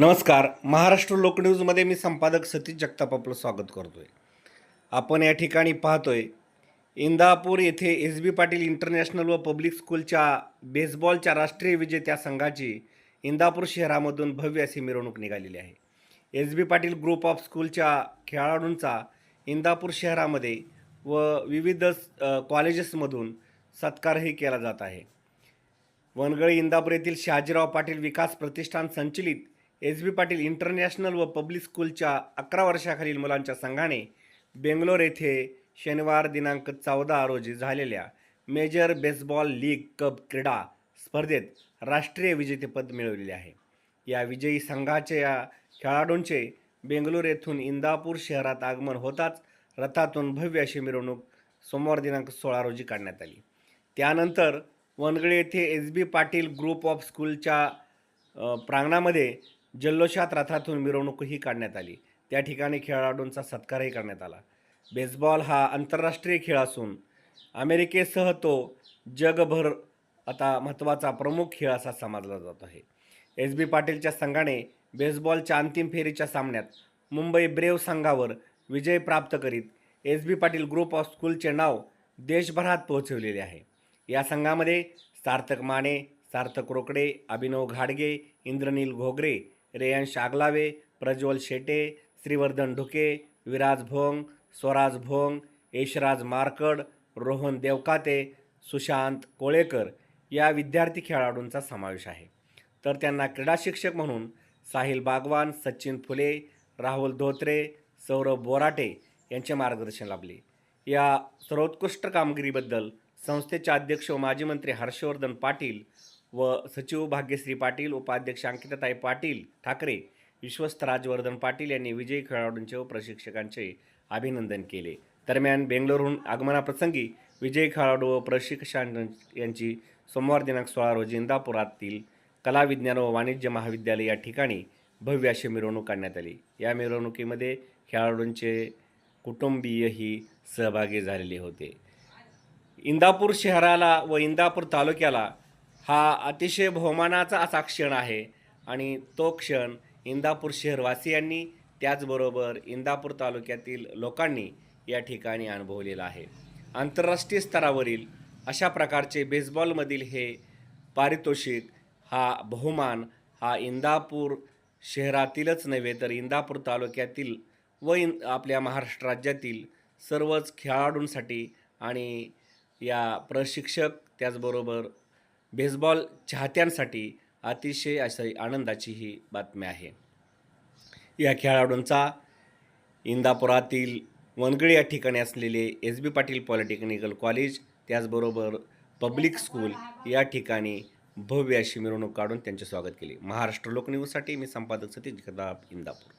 नमस्कार. महाराष्ट्र लोकन्यूजमध्ये मी संपादक सतीश जगताप आपलं स्वागत करतोय. आपण या ठिकाणी पाहतोय इंदापूर येथे एस बी पाटील इंटरनॅशनल व पब्लिक स्कूलच्या बेसबॉलच्या राष्ट्रीय विजेत्या संघाची इंदापूर शहरामधून भव्य अशी मिरवणूक निघालेली आहे. S B Patil group of स्कूलच्या खेळाडूंचा इंदापूर शहरामध्ये व विविध कॉलेजेसमधून सत्कारही केला जात आहे. वनगळी इंदापूर येथील शहाजीराव पाटील विकास प्रतिष्ठान संचलित एस बी पाटील इंटरनॅशनल व पब्लिक स्कूलच्या अकरा वर्षाखालील मुलांच्या संघाने बेंगलोर येथे शनिवार दिनांक चौदा रोजी झालेल्या मेजर बेसबॉल लीग कप क्रीडा स्पर्धेत राष्ट्रीय विजेतेपद मिळवलेले आहे. या विजयी संघाच्या या खेळाडूंचे बेंगलोर येथून इंदापूर शहरात आगमन होताच रथातून भव्य अशी मिरवणूक सोमवार दिनांक सोळा रोजी काढण्यात आली. त्यानंतर वनगळे येथे S B Patil group of स्कूलच्या प्रांगणामध्ये जल्लोषात रथातून मिरवणूकही काढण्यात आली. त्या ठिकाणी खेळाडूंचा सत्कारही करण्यात आला. बेसबॉल हा आंतरराष्ट्रीय खेळ असून अमेरिकेसह तो जगभर आता महत्त्वाचा प्रमुख खेळ असा समजला जात आहे. एस बी पाटीलच्या संघाने बेसबॉलच्या अंतिम फेरीच्या सामन्यात मुंबई ब्रेव संघावर विजय प्राप्त करीत S B Patil group of स्कूलचे नाव देशभरात पोहोचवलेले आहे. या संघामध्ये सार्थक माने सार्थक रोकडे अभिनव घाडगे इंद्रनील घोगरे रेयांश आगलावे प्रज्वल शेटे श्रीवर्धन ढुके विराज भोंग स्वराज भोंग यशराज मारकड रोहन देवकाते सुशांत कोळेकर या विद्यार्थी खेळाडूंचा समावेश आहे. तर त्यांना क्रीडा शिक्षक म्हणून साहिल बागवान सचिन फुले राहुल धोत्रे सौरभ बोराटे यांचे मार्गदर्शन लाभले. या सर्वोत्कृष्ट कामगिरीबद्दल संस्थेचे अध्यक्ष व माजी मंत्री हर्षवर्धन पाटील व सचिव भाग्यश्री पाटील उपाध्यक्ष अंकिताताई पाटील ठाकरे विश्वस्त राजवर्धन पाटील यांनी विजयी खेळाडूंचे व प्रशिक्षकांचे अभिनंदन केले. दरम्यान बेंगलोरहून आगमनाप्रसंगी विजयी खेळाडू व प्रशिक्षकां यांची सोमवार दिनांक सोळा रोजी इंदापुरातील कला विज्ञान व वाणिज्य महाविद्यालय या ठिकाणी भव्य अशी मिरवणूक काढण्यात आली. या मिरवणुकीमध्ये खेळाडूंचे कुटुंबीयही सहभागी झालेले होते. इंदापूर शहराला व इंदापूर तालुक्याला हा अतिशय बहुमानाचा असा क्षण आहे. आणि तो क्षण इंदापूर शहरवासियांनी त्याचबरोबर इंदापूर तालुक्यातील लोकांनी या ठिकाणी अनुभवलेला आहे. आंतरराष्ट्रीय स्तरावरील अशा प्रकारचे बेसबॉलमधील हे पारितोषिक हा बहुमान हा इंदापूर शहरातीलच नव्हे तर इंदापूर तालुक्यातील व इन आपल्या महाराष्ट्र राज्यातील सर्वच खेळाडूंसाठी आणि या प्रशिक्षक त्याचबरोबर बेसबॉल चाहत्यांसाठी अतिशय अशी आनंदाची ही बातमी आहे. या खेळाडूंचा इंदापुरातील वनगळी या ठिकाणी असलेले S B Patil polytechnical college त्याचबरोबर पब्लिक स्कूल या ठिकाणी भव्य अशी मिरवणूक काढून त्यांचे स्वागत केले. महाराष्ट्र लोकन्यूजसाठी मी संपादक सतीश जगदाप इंदापूर.